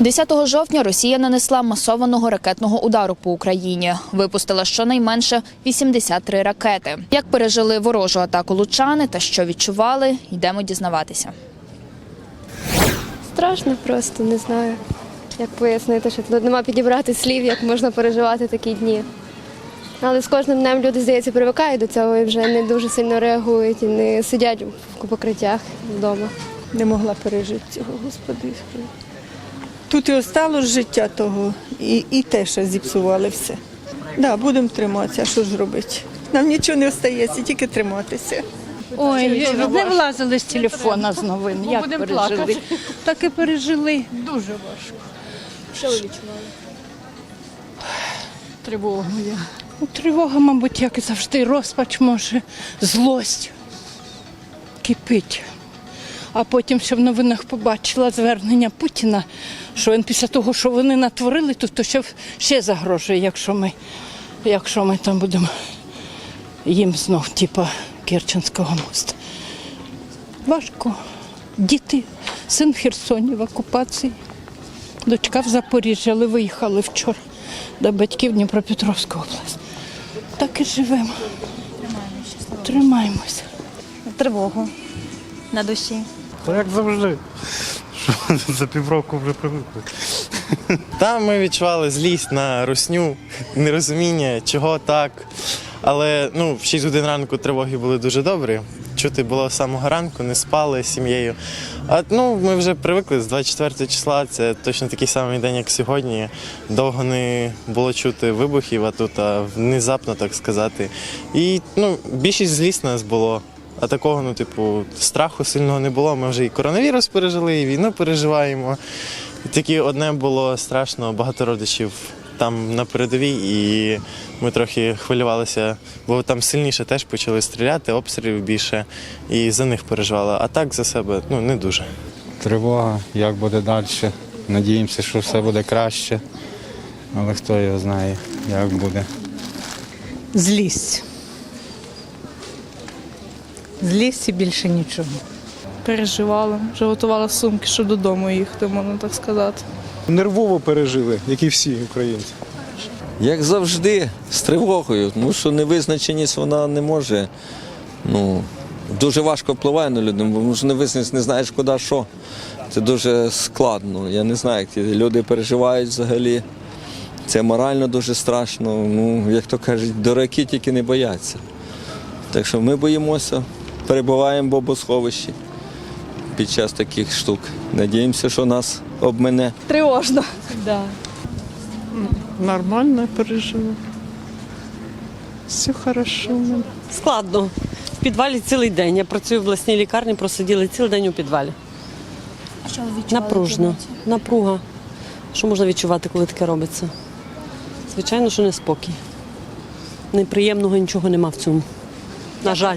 10 жовтня Росія нанесла масованого ракетного удару по Україні. Випустила щонайменше 83 ракети. Як пережили ворожу атаку лучани та що відчували, йдемо дізнаватися. Страшно просто, не знаю, як пояснити, що тут нема підібрати слів, як можна переживати такі дні. Але з кожним днем люди, здається, привикають до цього і вже не дуже сильно реагують і не сидять в покриттях вдома. не могла пережити цього, господи. Тут і осталось життя того, і, і те, що зіпсували все. Да, будемо триматися, що ж робити? Нам нічого не остається, тільки триматися. Ой, не влазили з телефона з новин. Як пережили? Так і пережили. Дуже важко. Що ви відчували? Тривогу я. Ну, Тривога, мабуть, як і завжди, розпач може, злость кипить. А потім ще в новинах побачила звернення Путіна, що він після того, що вони натворили тут, то ще, ще загрожує, якщо ми, якщо ми там будемо їм знов, типа Керченського мосту. Важко. Діти, син в Херсоні в окупації, дочка в Запоріжжі, але виїхали вчора до батьків Дніпропетровську область. Так і живемо. Тримаємося. тривогу на душі. Та як завжди. Що за півроку вже привикли. Там ми відчували злість на русню, нерозуміння, чого так. Але ну, в 6 годин ранку тривоги були дуже добрі. Чути було з самого ранку, не спали з сім'єю. А ну, ми вже привикли з 24 числа, це точно такий самий день, як сьогодні. Довго не було чути вибухів, а тут а, внезапно, так сказати. І ну, більшість злість нас було. А такого, ну, типу, страху сильного не було. Ми вже і коронавірус пережили, і війну переживаємо. Тільки одне було страшно, багато родичів там на передовій, і ми трохи хвилювалися, бо там сильніше теж почали стріляти, обстрілів більше, і за них переживали. А так за себе ну не дуже. Тривога, як буде далі. Надіємося, що все буде краще. Але хто його знає, як буде. Злість. Злість і більше нічого. переживала, вже готувала сумки, щоб додому їхати, можна так сказати. Нервово пережили, як і всі українці. Як завжди, з тривогою, тому що невизначеність вона не може. Ну, дуже важко впливає на людину, бо може невизначеність не знаєш, куди що. Це дуже складно. Я не знаю, як ті люди переживають взагалі. Це морально дуже страшно. Ну, як то кажуть, дураки тільки не бояться. Так що ми боїмося, перебуваємо в бомбосховищі під час таких штук. Надіємося, що нас обмине. Тривожно. Да. Нормально пережила. Все хорошо. Складно. В підвалі цілий день. Я працюю в обласній лікарні, просиділи цілий день у підвалі. А що ви відчували? Напружно, напруга. Що можна відчувати, коли таке робиться? Звичайно, що неспокій. Неприємного нічого нема в цьому. На жаль.